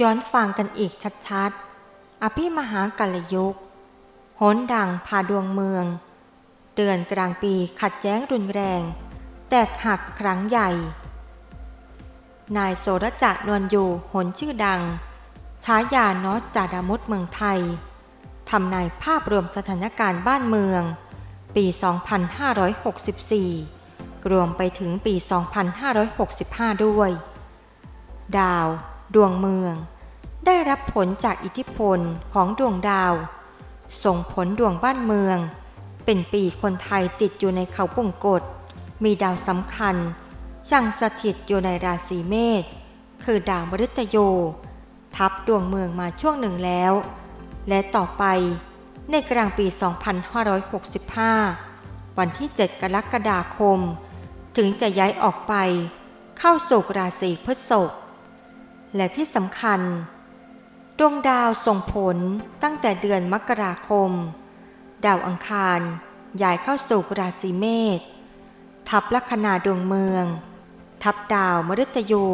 ย้อนฟังกันอีกชัดๆ อภิมหากัลยุกโหนดังพาดวงเมืองเดือนกลางปีขัดแย้งรุนแรง แตกหักครั้งใหญ่ นายโสรจะนวลอยู่หนชื่อดังฉายานอสจาดามุดเมืองไทยทำนายภาพรวมสถานการณ์บ้านเมือง ปี 2564 รวมไปถึงปี 2565 ด้วย ดาว ดวงเมือง ได้รับผลจากอิทธิพลของดวงดาว ส่งผลดวงบ้านเมือง เป็นปีคนไทยติดอยู่ในเขาวงกฏมีดาวสำคัญช่างสถิตอยู่ในราศีเมษคือดาวมฤตโย ทับดวงเมืองมาช่วงหนึ่งแล้ว และต่อไปในกลางปี 2565 วันที่ 7 กรกฎาคม ถึงจะย้ายออกไป เข้าสู่ราศีพฤษภ และที่สำคัญ ดวงดาวส่งผลตั้งแต่เดือนมกราคม ดาวอังคารย้ายเข้าสู่ราศีเมษทับลัคนาดวงเมือง ทับดาวมฤตยู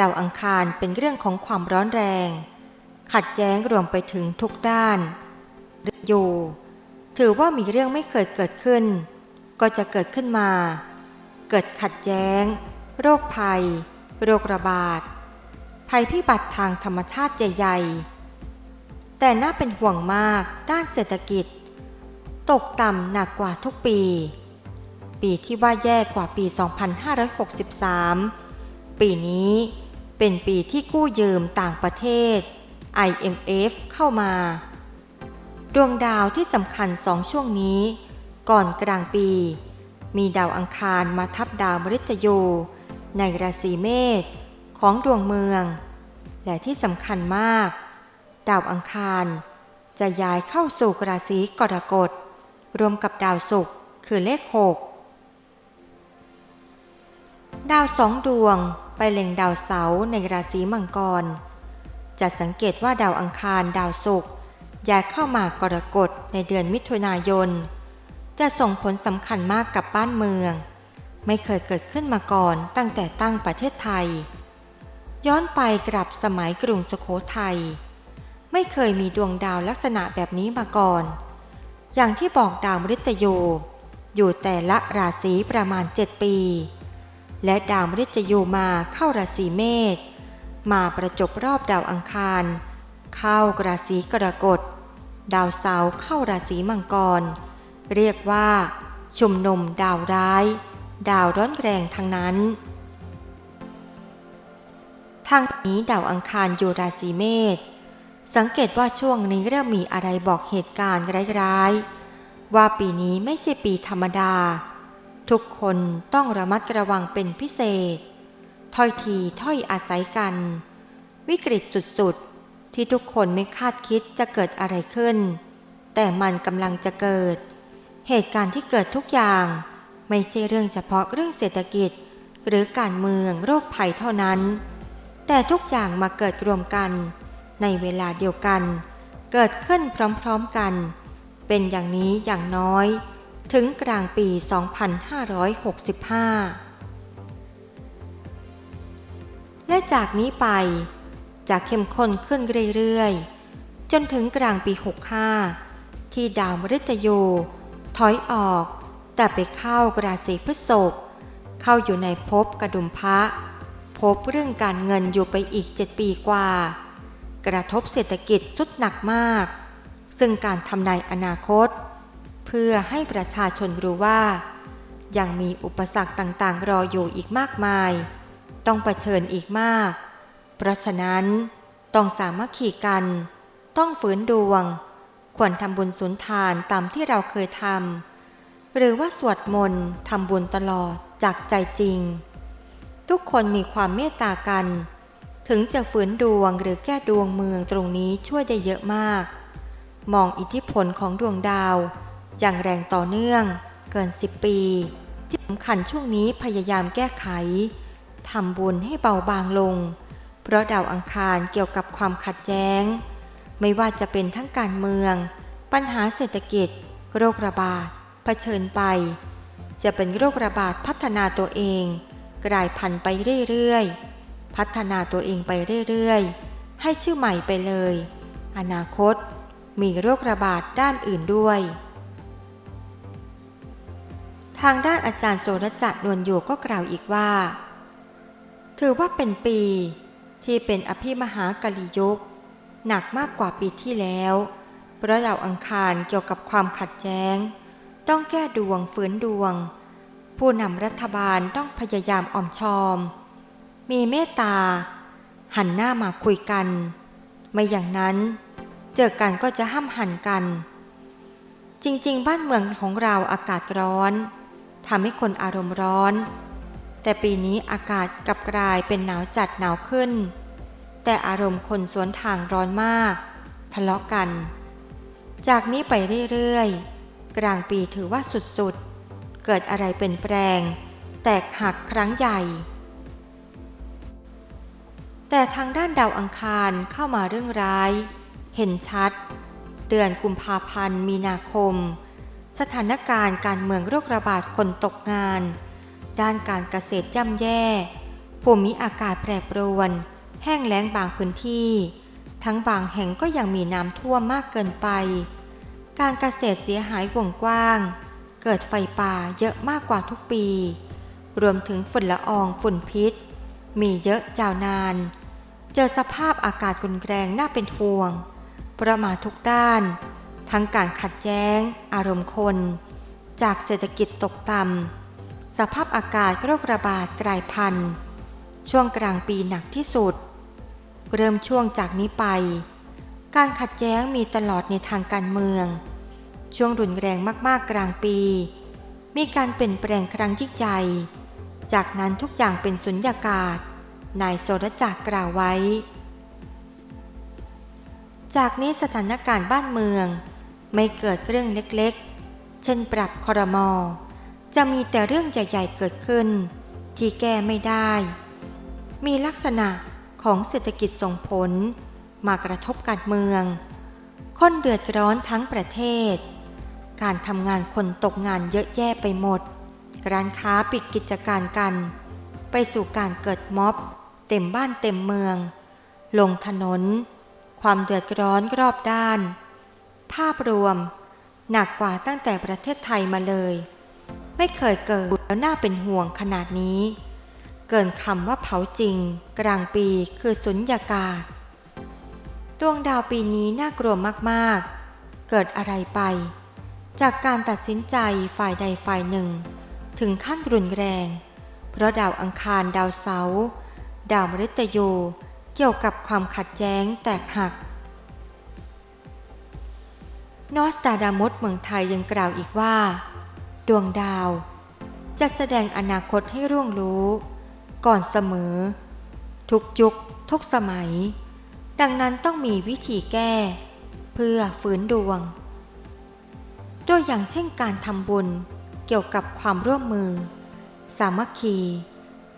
ดาวอังคารเป็นเรื่องของความร้อนแรง ขัดแย้งรวมไปถึงทุกด้านฤยูถือว่ามีเรื่องไม่เคยเกิดขึ้น ก็จะเกิดขึ้นมา เกิดขัดแย้ง โรคภัย โรคระบาด ภัยพิบัติทางธรรมชาติใหญ่ๆ แต่น่าเป็นห่วงมากด้านเศรษฐกิจ ตกต่ำหนักกว่าทุกปี ปีที่ว่าแย่กว่าปี 2563 ปีนี้เป็นปีที่กู้ยืมต่างประเทศ IMF เข้ามา ดวงดาวที่สำคัญสองช่วงนี้ ก่อนกลางปี มีดาวอังคารมาทับดาวมฤตยู ในราศีเมษ ของดวงเมือง และที่สำคัญมาก ดาวอังคารจะย้ายเข้าสู่ราศีกรกฎ รวมกับดาวศุกร์คือเลขหกดาวสองดวงไปเล็งดาวเสาร์ในราศีมังกร จะสังเกตว่าดาวอังคารดาวศุกร์ย้ายเข้ามากรกฎในเดือนมิถุนายน จะส่งผลสำคัญมากกับบ้านเมือง ไม่เคยเกิดขึ้นมาก่อนตั้งแต่ตั้งประเทศไทย ย้อนไปกลับสมัยกรุงสุโขทัย ไม่เคยมีดวงดาวลักษณะแบบนี้มาก่อน อย่างที่บอกดาวมฤตยูอยู่แต่ละราศีประมาณ 7 ปี และดาวมฤตยูมาเข้าราศีเมษมาประจบรอบดาวอังคาร เข้าราศีกรกฎ ดาวเสาร์เข้าราศีมังกร เรียกว่า ชุมนุมดาวร้าย ดาวร้อนแรงทั้งนั้น ทางนี้ดาวอังคารอยู่ราศีเมษสังเกตว่าช่วงนี้เริ่มมีอะไรบอกเหตุการณ์ร้ายๆ ว่าปีนี้ไม่ใช่ปีธรรมดา ทุกคนต้องระมัดระวังเป็นพิเศษ ถ้อยทีถ้อยอาศัยกัน วิกฤตสุดๆ ที่ทุกคนไม่คาดคิดจะเกิดอะไรขึ้น แต่มันกำลังจะเกิด เหตุการณ์ที่เกิดทุกอย่าง ไม่ใช่เรื่องเฉพาะเรื่องเศรษฐกิจ หรือการเมืองโรคภัยเท่านั้น แต่ทุกอย่างมาเกิดรวมกัน ในเวลาเดียวกัน เกิดขึ้นพร้อมๆกัน เป็นอย่างนี้อย่างน้อย ถึงกลางปี 2565 และจากนี้ไปจะเข้มข้นขึ้นเรื่อยๆ จนถึงกลางปี 65 ที่ดาวมฤตยูถอยออก แต่ไปเข้ากราศีพฤษภเข้าอยู่ในภพกระดุมพระ พบเรื่องการเงินอยู่ไปอีก 7 ปีกว่า กระทบเศรษฐกิจสุดหนักมาก ซึ่งการทำนายอนาคต เพื่อให้ประชาชนรู้ว่า ยังมีอุปสรรคต่างๆ รออยู่อีกมากมาย ต้องเผชิญอีกมาก เพราะฉะนั้นต้องสามัคคีกัน ต้องฝืนดวง ควรทำบุญสุนทานตามที่เราเคยทำหรือว่าสวดมนต์ทำบุญตลอดจากใจจริง ทุกคนมีความเมตตากัน ถึงจะฝืนดวงหรือแก้ดวงเมืองตรงนี้ช่วยได้เยอะมาก มองอิทธิพลของดวงดาว อย่างแรงต่อเนื่อง เกิน 10 ปี ที่สำคัญช่วงนี้พยายามแก้ไขทำบุญให้เบาบางลง เพราะดาวอังคารเกี่ยวกับความขัดแย้ง ไม่ว่าจะเป็นทั้งการเมือง ปัญหาเศรษฐกิจ โรคระบาดเผชิญไป จะเป็นโรคระบาดพัฒนาตัวเอง กลายพันธุ์ไปเรื่อยๆ พัฒนาตัวเองไปเรื่อยๆ ให้ชื่อใหม่ไปเลย อนาคตมีโรคระบาดด้านอื่นด้วย ทางด้านอาจารย์โสรจักรนวลอยู่ก็กล่าวอีกว่า ถือว่าเป็นปีที่เป็นอภิมหากาลิยุคหนักมากกว่าปีที่แล้วเพราะดาวอังคารเกี่ยวกับความขัดแย้ง ต้องแก้ดวงฝืนดวง ผู้นำรัฐบาลต้องพยายามอ่อมชอม มีเมตตา หันหน้ามาคุยกัน ไม่อย่างนั้น เจอกันก็จะห้ามหันกัน จริงๆ บ้านเมืองของเราอากาศร้อนทำให้คนอารมณ์ร้อน แต่ปีนี้อากาศกลับกลายเป็นหนาวจัดหนาวขึ้น แต่อารมณ์คนสวนทางร้อนมาก ทะเลาะกัน จากนี้ไปเรื่อยๆ กลางปีถือว่าสุดๆ เกิดอะไรเป็นแปลง แตกหักครั้งใหญ่ แต่ทางด้านดาวอังคารเข้ามาเรื่องร้าย เห็นชัด เดือนกุมภาพันธ์มีนาคม สถานการณ์การเมืองโรคระบาดคนตกงาน ด้านการเกษตรย่ำแย่ภูมิอากาศแปรปรวน แห้งแล้งบางพื้นที่ ทั้งบางแห่งก็ยังมีน้ำท่วมมากเกินไป การเกษตรเสียหายวงกว้าง เกิดไฟป่าเยอะมากกว่าทุกปี รวมถึงฝุ่นละอองฝุ่นพิษ มีเยอะจาวนาน เจอสภาพอากาศรุนแรงน่าเป็นห่วง ประมาททุกด้าน ทั้งการขัดแย้ง อารมณ์คน จากเศรษฐกิจตกต่ำสภาพอากาศโรคระบาดกลายพันธุ์ ช่วงกลางปีหนักที่สุด เริ่มช่วงจากนี้ไป การขัดแย้งมีตลอดในทางการเมือง ช่วงรุนแรงมากๆกลางปี มีการเปลี่ยนแปลงครั้งยิ่งใหญ่จากนั้นทุกอย่างเป็นสุญญากาศ นายโสรจักกล่าวไว้ จากนี้สถานการณ์บ้านเมือง ไม่เกิดเรื่องเล็กๆ เช่นปรับคอรมอ จะมีแต่เรื่องใหญ่ๆเกิดขึ้น ที่แก้ไม่ได้ มีลักษณะของเศรษฐกิจส่งผล มากระทบการเมือง คนเดือดร้อนทั้งประเทศ การทำงานคนตกงานเยอะแยะไปหมด ร้านค้าปิดกิจการกัน ไปสู่การเกิดม็อบ เต็มบ้านเต็มเมือง ลงถนน ความเดือดร้อนรอบด้าน ภาพรวม หนักกว่าตั้งแต่ประเทศไทยมาเลย ไม่เคยเกิดแล้วน่าเป็นห่วงขนาดนี้ เกินคำว่าเผาจริง กลางปีคือสุญญากาศดวงดาวปีนี้น่ากลัวมากๆ เกิดอะไรไป จากการตัดสินใจฝ่ายใดฝ่ายหนึ่ง ถึงขั้นรุนแรง เพราะดาวอังคารดาวเสาร์ดาวมฤตยูเกี่ยวกับความขัดแย้งแตกหัก นอสตาดามดเมืองไทยยังกล่าวอีกว่า ดวงดาว จะแสดงอนาคตให้ร่วงรู้ ก่อนเสมอ ทุกยุค ทุกสมัย ดังนั้นต้องมีวิธีแก้ เพื่อฝืนดวง ตัวอย่างเช่นการทำบุญเกี่ยวกับความร่วมมือ สามัคคี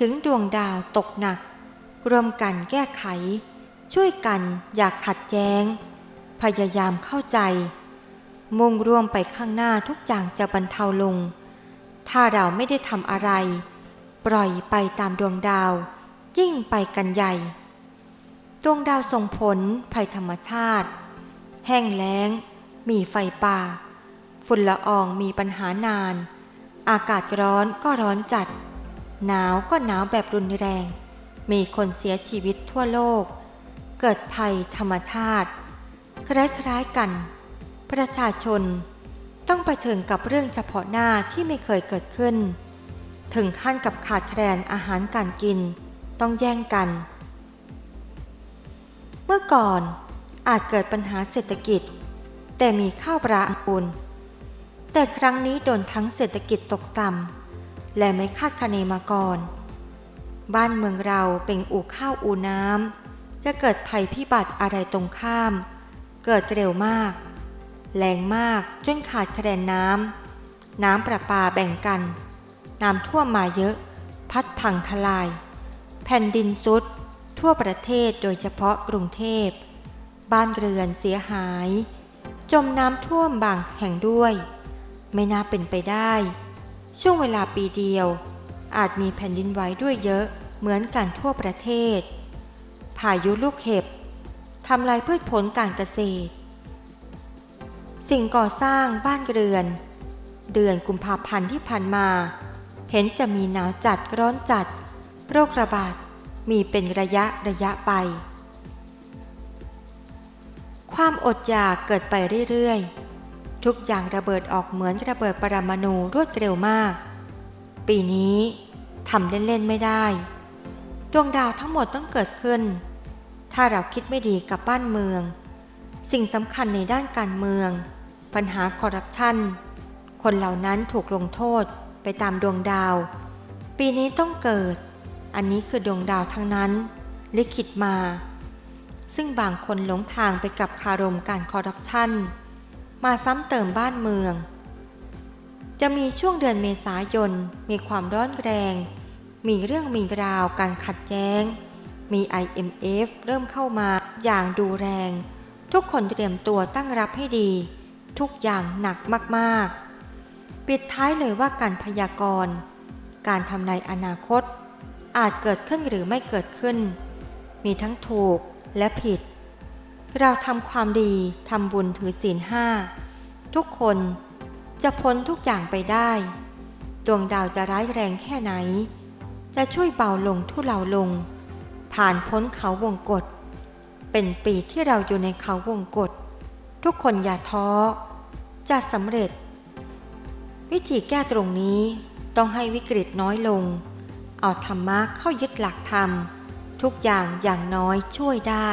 ถึงดวงดาวตกหนัก รวมกันแก้ไข ช่วยกันอยากขัดแย้ง พยายามเข้าใจ มุ่งร่วมไปข้างหน้าทุกอย่างจะบรรเทาลง ถ้าเราไม่ได้ทำอะไร ปล่อยไปตามดวงดาว ยิ่งไปกันใหญ่ ดวงดาวส่งผลภัยธรรมชาติ แห้งแล้ง มีไฟป่า ฝุ่นละอองมีปัญหานาน อากาศร้อนก็ร้อนจัด หนาวก็หนาวแบบรุนแรง มีคนเสียชีวิตทั่วโลก เกิดภัยธรรมชาติ คล้ายๆกัน ประชาชนต้องเผชิญกับเรื่องเฉพาะหน้าที่ไม่เคยเกิดขึ้น ถึงขั้นกับขาดแคลนอาหารการกิน ต้องแย่งกัน เมื่อก่อนอาจเกิดปัญหาเศรษฐกิจ แต่มีข้าวปลาอังุน แต่ครั้งนี้โดนทั้งเศรษฐกิจตกต่ำและไม่คาดคะเนมาก่อน บ้านเมืองเราเป็นอู่ข้าวอู่น้ำจะเกิดภัยพิบัติอะไรตรงข้าม เกิดเร็วมาก แรงมากจนขาดแคลนน้ำน้ำประปาแบ่งกัน น้ำท่วมมาเยอะ พัดพังทลาย แผ่นดินซุด ทั่วประเทศโดยเฉพาะกรุงเทพ บ้านเรือนเสียหาย จมน้ำท่วมบางแห่งด้วย ไม่น่าเป็นไปได้ ช่วงเวลาปีเดียว อาจมีแผ่นดินไหวด้วยเยอะเหมือนกันทั่วประเทศ พายุลูกเห็บทำลายพืชผลการเกษตร สิ่งก่อสร้างบ้านเรือน เดือนกุมภาพันธ์ที่ผ่านมา เห็นจะมีหนาวจัดร้อนจัด โรคระบาดมีเป็นระยะระยะไป ความอดอยากเกิดไปเรื่อยๆ ทุกอย่างระเบิดออกเหมือนระเบิดปรมาณูรวดเร็วมาก ปีนี้ทำเล่นๆไม่ได้ ดวงดาวทั้งหมดต้องเกิดขึ้น ถ้าเราคิดไม่ดีกับบ้านเมือง สิ่งสำคัญในด้านการเมือง ปัญหาคอร์รัปชันคนเหล่านั้นถูกลงโทษไปตามดวงดาว ปีนี้ต้องเกิด อันนี้คือดวงดาวทั้งนั้น ลิขิตมา ซึ่งบางคนหลงทางไปกับคารมการคอร์รัปชัน มาซ้ำเติมบ้านเมือง จะมีช่วงเดือนเมษายนมีความร้อนแรง มีเรื่องมีราวการขัดแย้ง มี IMF เริ่มเข้ามาอย่างดูแรง ทุกคนเตรียมตัวตั้งรับให้ดี ทุกอย่างหนักมากๆ ปิดท้ายเลยว่าการพยากรณ์ การทำนายอนาคต อาจเกิดขึ้นหรือไม่เกิดขึ้น มีทั้งถูกและผิด เราทำความดีทำบุญถือศีลห้าทุกคนจะพ้นทุกอย่างไปได้ ดวงดาวจะร้ายแรงแค่ไหน จะช่วยเบาลงทุเลาลง ผ่านพ้นเขาวงกฏเป็นปีที่เราอยู่ในเขาวงกฏทุกคนอย่าท้อ จะสำเร็จ วิธีแก้ตรงนี้ต้องให้วิกฤตน้อยลง เอาธรรมะเข้ายึดหลักธรรม ทุกอย่างอย่างน้อยช่วยได้